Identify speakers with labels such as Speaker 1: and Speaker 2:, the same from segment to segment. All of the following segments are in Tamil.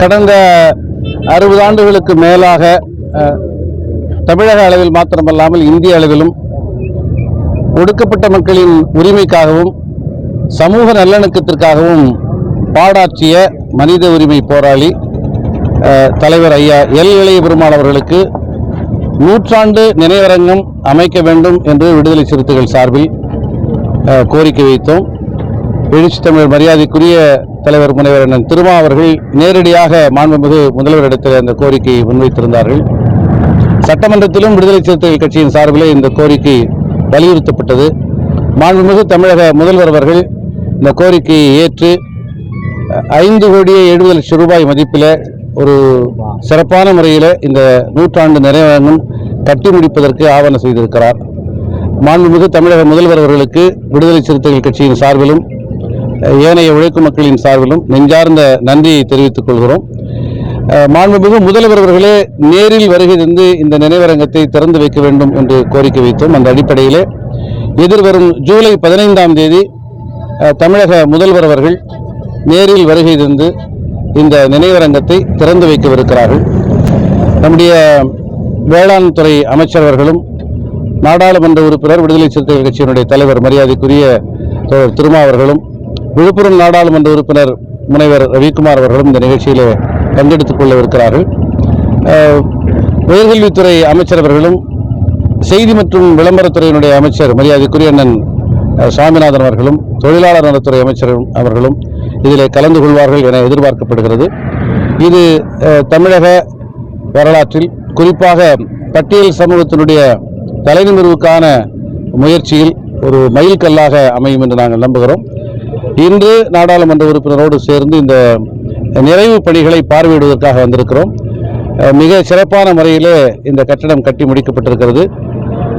Speaker 1: கடந்த அறுபது ஆண்டுகளுக்கு மேலாக தமிழக அளவில் மாத்திரமல்லாமல் இந்திய அளவிலும் ஒடுக்கப்பட்ட மக்களின் உரிமைக்காகவும் சமூக நல்லிணக்கத்திற்காகவும் பாடாற்றிய மனித உரிமை போராளி தலைவர் ஐயா எல். இளைய பெருமாள் அவர்களுக்கு நூற்றாண்டு நினைவரங்கம் அமைக்க வேண்டும் என்று விடுதலை சிறுத்தைகள் சார்பில் கோரிக்கை வைத்தோம். எழுச்சி தமிழர் மரியாதைக்குரிய தலைவர் முனைவர் அண்ணன் திருமா அவர்கள் நேரடியாக மாண்புமிகு முதல்வரிடத்தில் அந்த கோரிக்கையை முன்வைத்திருந்தார்கள். சட்டமன்றத்திலும் விடுதலை சிறுத்தைகள் கட்சியின் சார்பிலே இந்த கோரிக்கை வலியுறுத்தப்பட்டது. மாண்புமிகு தமிழக முதல்வர் அவர்கள் இந்த கோரிக்கையை ஏற்று ஐந்து கோடியே எழுபது லட்சம் ரூபாய் மதிப்பில் ஒரு சிறப்பான முறையில் இந்த நூற்றாண்டு நிறைவங்கம் கட்டி முடிப்பதற்கு ஆவணம் செய்திருக்கிறார். மாண்புமிகு தமிழக முதல்வர் அவர்களுக்கு விடுதலை சிறுத்தைகள் கட்சியின் சார்பிலும் ஏனைய உழைக்கும் மக்களின் சார்பிலும் நெஞ்சார்ந்த நன்றியை தெரிவித்துக் கொள்கிறோம். மாண்புமிகு முதல்வர் அவர்களே நேரில் வருகை தந்து இந்த நினைவரங்கத்தை திறந்து வைக்க வேண்டும் என்று கோரிக்கை வைத்தோம். அந்த அடிப்படையிலே எதிர்வரும் ஜூலை பதினைந்தாம் தேதி தமிழக முதல்வர் அவர்கள் நேரில் வருகை தந்து இந்த நினைவரங்கத்தை திறந்து வைக்கவிருக்கிறார்கள். நம்முடைய வேளாண் துறை அமைச்சர்வர்களும் நாடாளுமன்ற உறுப்பினர் விடுதலை சிறுத்தைகள் கட்சியினுடைய தலைவர் மரியாதைக்குரிய திருமாவர்களும் விழுப்புரம் நாடாளுமன்ற உறுப்பினர் முனைவர் ரவிக்குமார் அவர்களும் இந்த நிகழ்ச்சியில் பங்கெடுத்துக் கொள்ளவிருக்கிறார்கள். உயர்கல்வித்துறை அமைச்சர் அவர்களும் செய்தி மற்றும் விளம்பரத்துறையினுடைய அமைச்சர் மரியாதைக்குரிய அண்ணன் சாமிநாதன் அவர்களும் தொழிலாளர் நலத்துறை அமைச்சர் அவர்களும் இதில் கலந்து கொள்வார்கள் என எதிர்பார்க்கப்படுகிறது. இது தமிழக வரலாற்றில் குறிப்பாக பட்டியல் சமூகத்தினுடைய தலைநிமிர்வுக்கான முயற்சியில் ஒரு மைல்கல்லாக அமையும் என்று நாங்கள் நம்புகிறோம். இன்று நாடாளுமன்ற உறுப்பினரோடு சேர்ந்து இந்த நிறைவு பணிகளை பார்வையிடுவதற்காக வந்திருக்கிறோம். மிக சிறப்பான முறையிலே இந்த கட்டடம் கட்டி முடிக்கப்பட்டிருக்கிறது.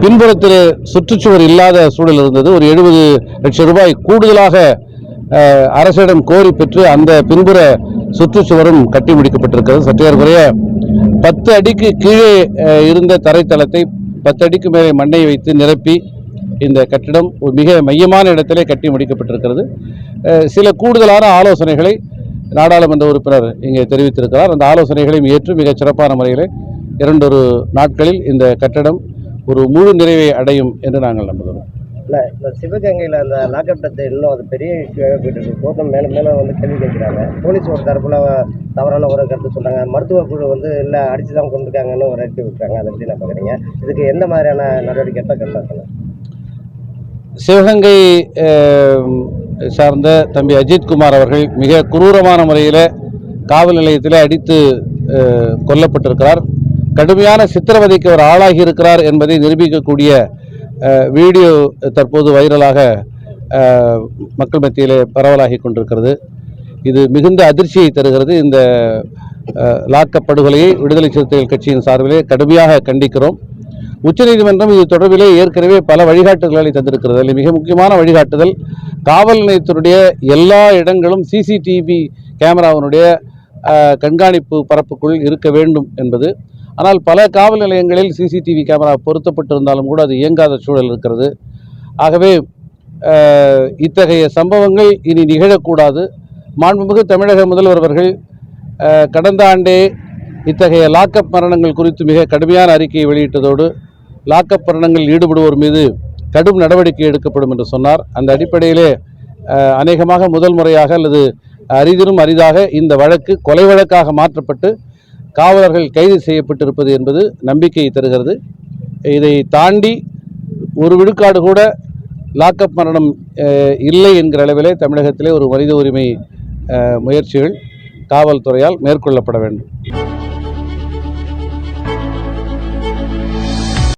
Speaker 1: பின்புறத்தில் சுற்றுச்சுவர் இல்லாத சூழல் இருந்தது. ஒரு எழுபது லட்சம் ரூபாய் கூடுதலாக அரசிடம் கோரி பெற்று அந்த பின்புற சுற்றுச்சுவரும் கட்டி முடிக்கப்பட்டிருக்கிறது. சற்றேறக்குறைய பத்து அடிக்கு கீழே இருந்த தரைத்தளத்தை பத்து அடிக்கு மேலே மண்ணை வைத்து நிரப்பி இந்த கட்டிடம் ஒரு மிக மையமான இடத்திலே கட்டி முடிக்கப்பட்டிருக்கிறது. சில கூடுதலான ஆலோசனைகளை நாடாளுமன்ற உறுப்பினர் இங்கே தெரிவித்திருக்கிறார். அந்த ஆலோசனைகளையும் ஏற்று மிகச் சிறப்பான முறையில் இரண்டொரு நாட்களில் இந்த கட்டடம் ஒரு முழு நிறைவை அடையும் என்று நாங்கள் நம்புகிறோம்.
Speaker 2: இல்லை இந்த சிவகங்கையில் அந்த லாக்அப் இன்னும் அது பெரிய இஷ்யூவாக போயிட்டு இருக்கு. கோர்ட்டும் மேலே மேலே வந்து கேள்வி கேட்குறாங்க. போலீஸ் ஒரு தரப்பில் தவறான ஒரு கருத்து சொல்கிறாங்க மருத்துவ குழு வந்து இல்லை அடிச்சு தான் கொண்டிருக்காங்கன்னு ஒரு அறிக்கை விட்டுறாங்க. அதை பற்றி நான் பார்க்குறீங்க இதுக்கு எந்த மாதிரியான நடவடிக்கை எடுத்தால் கரெக்டாக
Speaker 1: சிவகங்கை சார்ந்த தம்பி அஜித்குமார் அவர்கள் மிக குரூரமான முறையில் காவல் நிலையத்தில் அடித்து கொல்லப்பட்டிருக்கிறார். கடுமையான சித்திரவதைக்கு அவர் ஆளாகி இருக்கிறார் என்பதை நிரூபிக்கக்கூடிய வீடியோ தற்போது வைரலாக மக்கள் மத்தியிலே பரவலாகி கொண்டிருக்கிறது. இது மிகுந்த அதிர்ச்சியை தருகிறது. இந்த லாக்கப்படுகொலையை விடுதலை சிறுத்தைகள் கட்சியின் சார்பிலே கடுமையாக கண்டிக்கிறோம். உச்சநீதிமன்றம் இது தொடர்பிலே ஏற்கனவே பல வழிகாட்டுதல்களை தந்திருக்கிறது. அதில் மிக முக்கியமான வழிகாட்டுதல் காவல் நிலையத்தினுடைய எல்லா இடங்களும் சிசிடிவி கேமராவினுடைய கண்காணிப்பு பரப்புக்குள் இருக்க வேண்டும் என்பது. ஆனால் பல காவல் நிலையங்களில் சிசிடிவி கேமரா பொருத்தப்பட்டிருந்தாலும் கூட அது இயங்காத சூழல் இருக்கிறது. ஆகவே இத்தகைய சம்பவங்கள் இனி நிகழக்கூடாது. மாண்புமிகு தமிழக முதல்வர் அவர்கள் கடந்த ஆண்டே இத்தகைய லாக்கப் மரணங்கள் குறித்து மிக கடுமையான அறிக்கையை வெளியிட்டதோடு லாக்கப் மரணங்களில் ஈடுபடுவோர் மீது கடும் நடவடிக்கை எடுக்கப்படும் என்று சொன்னார். அந்த அடிப்படையிலே அநேகமாக முதல் முறையாக அல்லது அரிதிலும் அரிதாக இந்த வழக்கு கொலை வழக்காக மாற்றப்பட்டு காவலர்கள் கைது செய்யப்பட்டிருப்பது என்பது நம்பிக்கையை தருகிறது. இதை தாண்டி ஒரு விழுக்காடு கூட லாக்கப் மரணம் இல்லை என்கிற அளவிலே தமிழகத்திலே ஒரு மனித உரிமை முயற்சிகள் காவல்துறையால் மேற்கொள்ளப்பட வேண்டும்.